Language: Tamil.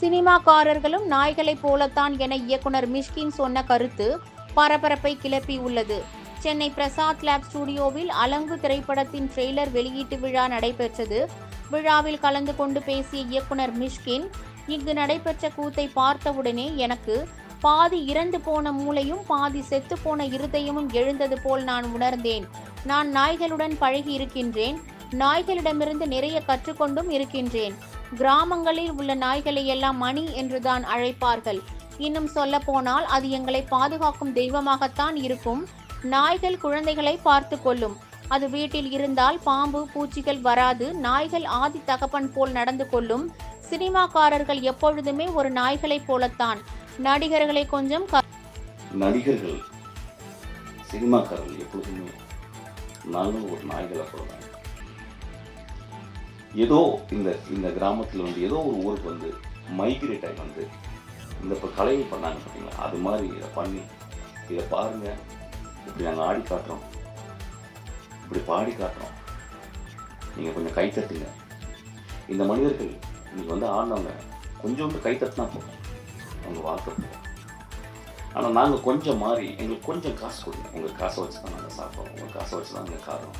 சினிமாக்காரர்களும் நாய்களைப் போலத்தான் என இயக்குனர் மிஷ்கின் சொன்ன கருத்து பரபரப்பை கிளப்பி உள்ளது சென்னை பிரசாத் லேப் ஸ்டுடியோவில் அலங்கு திரைப்படத்தின் ட்ரெய்லர் வெளியீட்டு விழா நடைபெற்றது. விழாவில் கலந்து கொண்டு பேசிய இயக்குனர் மிஷ்கின் இங்கு நடைபெற்ற கூத்தை பார்த்தவுடனே எனக்கு பாதி இறந்து போன மூளையும் பாதி செத்து போன இருதயமும் எழுந்தது போல் நான் உணர்ந்தேன். நான் நாய்களுடன் பழகி இருக்கின்றேன். நாய்களிடமிருந்து நிறைய கற்றுக்கொண்டும் இருக்கின்றேன். கிராமங்களில் உள்ள நாய்களை எல்லாம் மணி என்றுதான் அழைப்பார்கள். இன்னும் சொல்ல போனால் அது எங்களை பாதுகாக்கும் தெய்வமாகத்தான் இருக்கும். நாய்கள் குழந்தைகளை பார்த்து கொள்ளும். அது வீட்டில் இருந்தால் பாம்பு பூச்சிகள் வராது. நாய்கள் ஆதி தகப்பன் போல் நடந்து கொள்ளும். சினிமாக்காரர்கள் எப்பொழுதுமே ஒரு நாய்களைப் போலத்தான். நடிகர்களை கொஞ்சம் க- நடிகர்கள் சினிமாக்காரர்கள் எப்பொழுதுமே நாங்களும் ஒரு நாய்களை போலதான். ஏதோ இந்த இந்த கிராமத்தில் வந்து ஏதோ ஒரு ஊருக்கு வந்து மைக்ரேட் ஆகி வந்து இந்த இப்போ கலைகள் பண்ணாங்க பார்த்தீங்களா அது மாதிரி இதை பண்ணி இதை பாருங்கள் இப்படி நாங்கள் ஆடி காட்டுறோம். இப்படி பாடி காட்டுறோம். நீங்கள் கொஞ்சம் கை தட்டுங்க இந்த மனிதர்கள் இன்னைக்கு வந்து ஆடினவங்க கொஞ்சோண்டு கை தட்டினா போதும். அவங்க வாழ்க்கை ஆனால் நாங்கள் கொஞ்சம் மாறி எங்களுக்கு கொஞ்சம் காசு கொடுங்க. உங்கள் காசை வச்சு தான் நாங்கள் சாப்பிட்றோம். உங்கள் காசை வச்சு தான் நாங்கள் காரணம்.